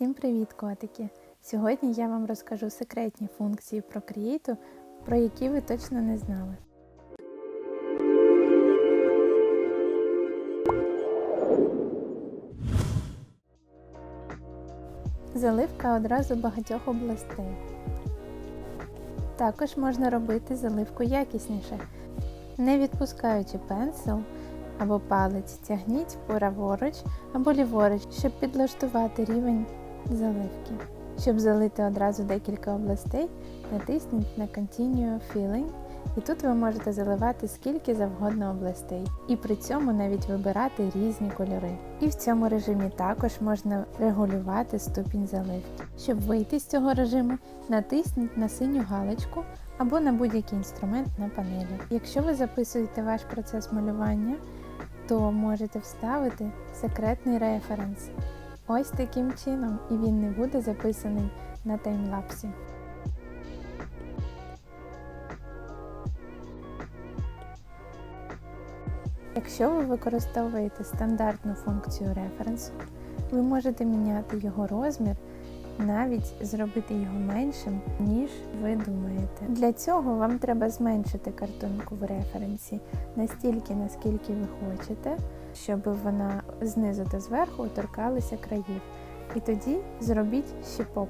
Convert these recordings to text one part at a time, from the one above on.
Всім привіт, котики! Сьогодні я вам розкажу секретні функції Procreate, про які ви точно не знали. Заливка одразу багатьох областей. Також можна робити заливку якісніше, не відпускаючи пенсил або палець, тягніть праворуч або ліворуч, щоб підлаштувати рівень заливки. Щоб залити одразу декілька областей, натисніть на Continue Filling і тут ви можете заливати скільки завгодно областей, і при цьому навіть вибирати різні кольори. І в цьому режимі також можна регулювати ступінь заливки. Щоб вийти з цього режиму, натисніть на синю галочку або на будь-який інструмент на панелі. Якщо ви записуєте ваш процес малювання, то можете вставити секретний референс. Ось таким чином, і він не буде записаний на таймлапсі. Якщо ви використовуєте стандартну функцію референсу, ви можете міняти його розмір, навіть зробити його меншим, ніж ви думаєте. Для цього вам треба зменшити картинку в референсі настільки, наскільки ви хочете, щоб вона знизу та зверху торкалася країв. І тоді зробіть щіпок.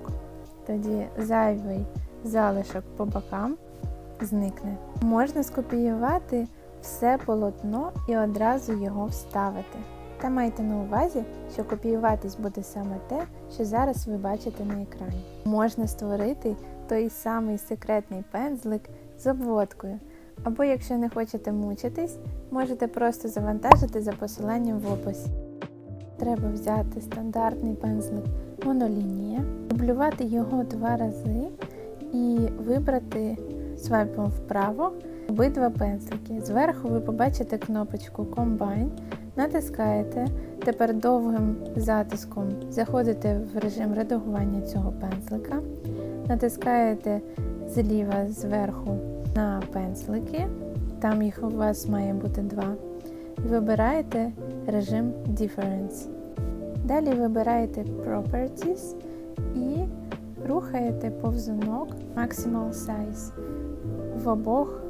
Тоді зайвий залишок по бокам зникне. Можна скопіювати все полотно і одразу його вставити. Та майте на увазі, що копіюватись буде саме те, що зараз ви бачите на екрані. Можна створити той самий секретний пензлик з обводкою. Або, якщо не хочете мучитись, можете просто завантажити за посиланням в описі. Треба взяти стандартний пензлик монолінія, дублювати його два рази і вибрати свайпом вправо обидва пензлики. Зверху ви побачите кнопочку Combine, натискаєте, тепер довгим затиском заходите в режим редагування цього пензлика, натискаєте зліва зверху на пензлики, там їх у вас має бути два. І вибираєте режим Difference. Далі вибираєте Properties і рухаєте повзунок Maximal Size в обох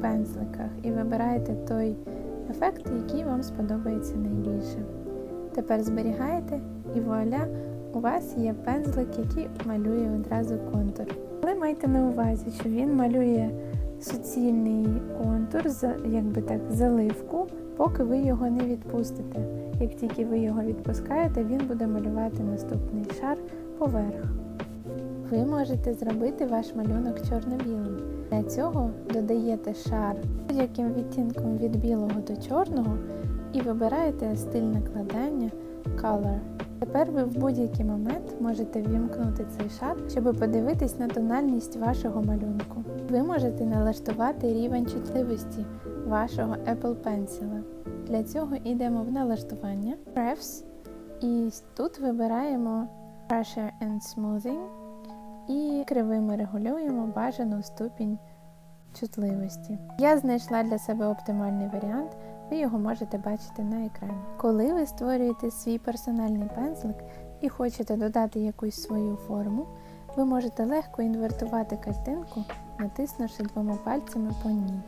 пензликах і вибираєте той ефект, який вам сподобається найбільше. Тепер зберігаєте і вуаля, у вас є пензлик, який малює одразу контур. Але майте на увазі, що він малює суцільний контур, якби так, заливку, поки ви його не відпустите. Як тільки ви його відпускаєте, він буде малювати наступний шар поверх. Ви можете зробити ваш малюнок чорно-білим. Для цього додаєте шар будь-яким відтінком від білого до чорного і вибираєте стиль накладання Color. Тепер ви в будь-який момент можете ввімкнути цей шар, щоб подивитись на тональність вашого малюнку. Ви можете налаштувати рівень чутливості вашого Apple Pencil. Для цього йдемо в налаштування Prefs і тут вибираємо Pressure and Smoothing і кривими регулюємо бажану ступінь чутливості. Я знайшла для себе оптимальний варіант, ви його можете бачити на екрані. Коли ви створюєте свій персональний пензлик і хочете додати якусь свою форму, ви можете легко інвертувати картинку, натиснувши двома пальцями по ній.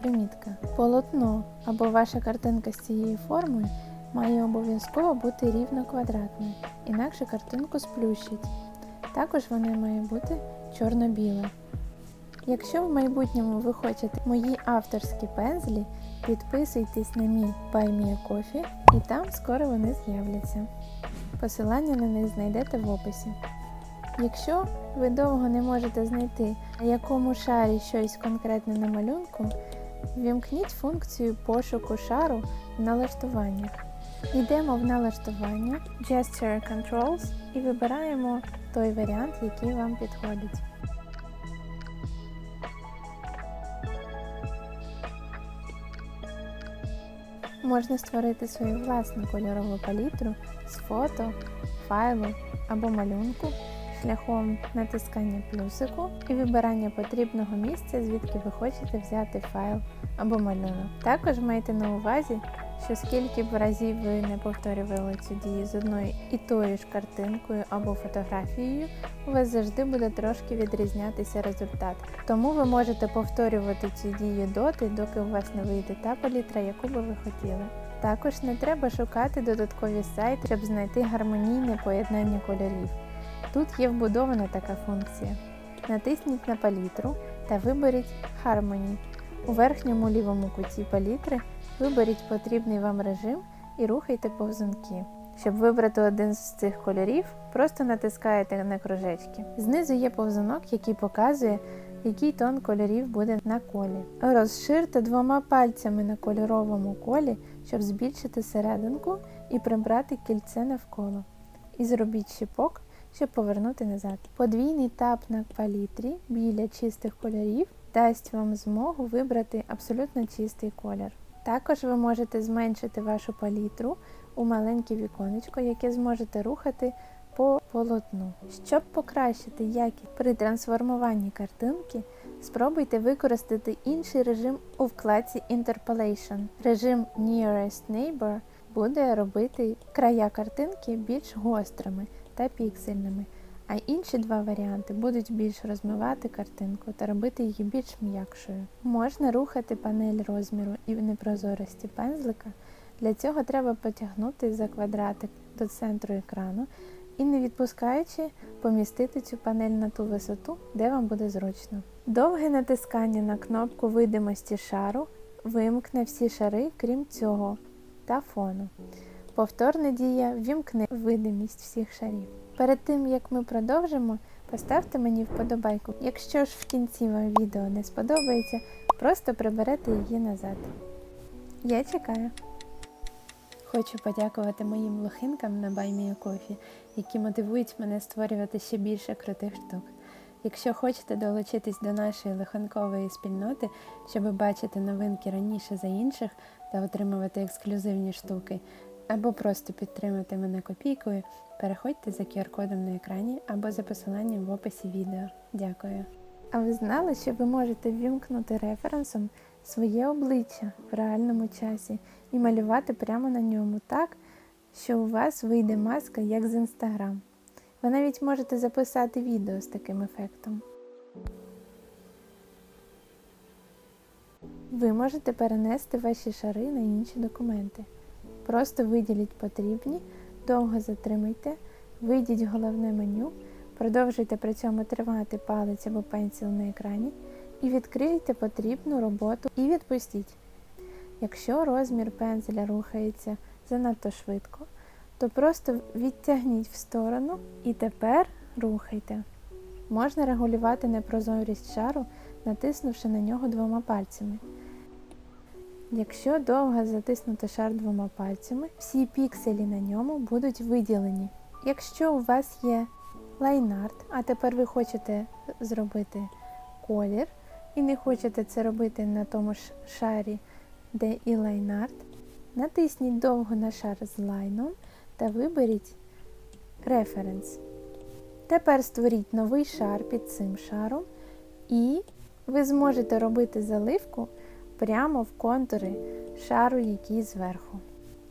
Примітка. Полотно або ваша картинка з цією формою має обов'язково бути рівно квадратною, інакше картинку сплющить. Також вона має бути чорно-біла. Якщо в майбутньому ви хочете мої авторські пензлі, підписуйтесь на мій BuyMeACoffee і там скоро вони з'являться. Посилання на них знайдете в описі. Якщо ви довго не можете знайти, на якому шарі щось конкретне на малюнку, вімкніть функцію пошуку шару в налаштуваннях. Йдемо в налаштування Gesture Controls і вибираємо той варіант, який вам підходить. Можна створити свою власну кольорову палітру з фото, файлу або малюнку шляхом натискання плюсику і вибирання потрібного місця, звідки ви хочете взяти файл або малюнок. Також майте на увазі, що скільки б разів ви не повторювали цю дію з одною і тою ж картинкою або фотографією, у вас завжди буде трошки відрізнятися результат. Тому ви можете повторювати цю дію доти, доки у вас не вийде та палітра, яку би ви хотіли. Також не треба шукати додаткові сайти, щоб знайти гармонійне поєднання кольорів. Тут є вбудована така функція. Натисніть на палітру та виберіть Harmony. У верхньому лівому куті палітри виберіть потрібний вам режим і рухайте повзунки. Щоб вибрати один з цих кольорів, просто натискаєте на кружечки. Знизу є повзунок, який показує, який тон кольорів буде на колі. Розширте двома пальцями на кольоровому колі, щоб збільшити серединку і прибрати кільце навколо. І зробіть щіпок, щоб повернути назад. Подвійний тап на палітрі біля чистих кольорів дасть вам змогу вибрати абсолютно чистий колір. Також ви можете зменшити вашу палітру у маленьке віконечко, яке зможете рухати по полотну. Щоб покращити якість при трансформуванні картинки, спробуйте використати інший режим у вкладці Interpolation. Режим Nearest Neighbor буде робити края картинки більш гострими та піксельними, а інші два варіанти будуть більш розмивати картинку та робити її більш м'якшою. Можна рухати панель розміру і непрозорості пензлика. Для цього треба потягнути за квадратик до центру екрану і, не відпускаючи, помістити цю панель на ту висоту, де вам буде зручно. Довге натискання на кнопку видимості шару вимкне всі шари, крім цього, та фону. Повторна дія вімкне видимість всіх шарів. Перед тим як ми продовжимо, поставте мені вподобайку. Якщо ж в кінці вам відео не сподобається, просто приберете її назад. Я чекаю. Хочу подякувати моїм лохинкам на BuyMeACoffee, які мотивують мене створювати ще більше крутих штук. Якщо хочете долучитись до нашої лихонкової спільноти, щоб бачити новинки раніше за інших та отримувати ексклюзивні штуки, або просто підтримати мене копійкою, переходьте за QR-кодом на екрані або за посиланням в описі відео. Дякую. А ви знали, що ви можете ввімкнути референсом своє обличчя в реальному часі і малювати прямо на ньому так, що у вас вийде маска, як з Instagram. Ви навіть можете записати відео з таким ефектом. Ви можете перенести ваші шари на інші документи. Просто виділіть потрібні, довго затримайте, вийдіть головне меню, продовжуйте при цьому тримати палець або пенсіл на екрані і відкрийте потрібну роботу і відпустіть. Якщо розмір пензеля рухається занадто швидко, то просто відтягніть в сторону і тепер рухайте. Можна регулювати непрозорість шару, натиснувши на нього двома пальцями. Якщо довго затиснути шар двома пальцями, всі пікселі на ньому будуть виділені. Якщо у вас є лайнарт, а тепер ви хочете зробити колір, і не хочете це робити на тому ж шарі, де і лайнарт, натисніть довго на шар з лайном та виберіть референс. Тепер створіть новий шар під цим шаром, і ви зможете робити заливку прямо в контури шару, який зверху.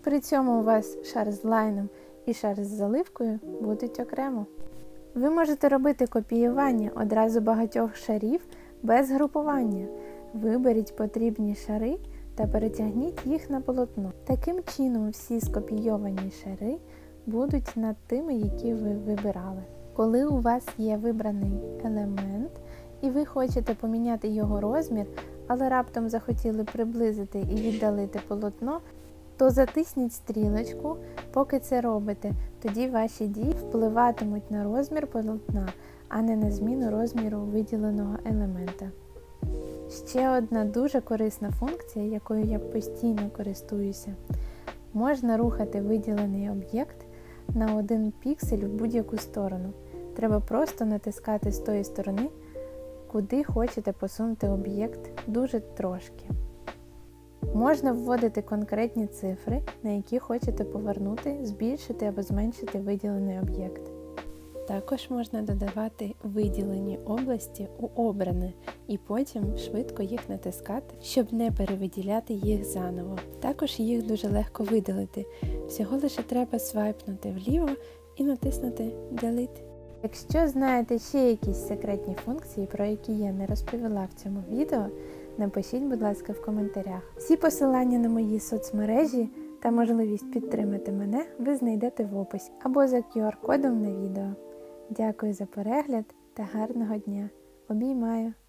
При цьому у вас шар з лайном і шар з заливкою будуть окремо. Ви можете робити копіювання одразу багатьох шарів без групування. Виберіть потрібні шари та перетягніть їх на полотно. Таким чином, всі скопійовані шари будуть над тими, які ви вибирали. Коли у вас є вибраний елемент, і ви хочете поміняти його розмір, але раптом захотіли приблизити і віддалити полотно, то затисніть стрілочку, поки це робите, тоді ваші дії впливатимуть на розмір полотна, а не на зміну розміру виділеного елемента. Ще одна дуже корисна функція, якою я постійно користуюся, можна рухати виділений об'єкт на один піксель в будь-яку сторону. Треба просто натискати з тої сторони, куди хочете посунути об'єкт дуже трошки. Можна вводити конкретні цифри, на які хочете повернути, збільшити або зменшити виділений об'єкт. Також можна додавати виділені області у обране і потім швидко їх натискати, щоб не перевиділяти їх заново. Також їх дуже легко видалити. Всього лише треба свайпнути вліво і натиснути Delete. Якщо знаєте ще якісь секретні функції, про які я не розповіла в цьому відео, напишіть, будь ласка, в коментарях. Всі посилання на мої соцмережі та можливість підтримати мене ви знайдете в описі або за QR-кодом на відео. Дякую за перегляд та гарного дня! Обіймаю!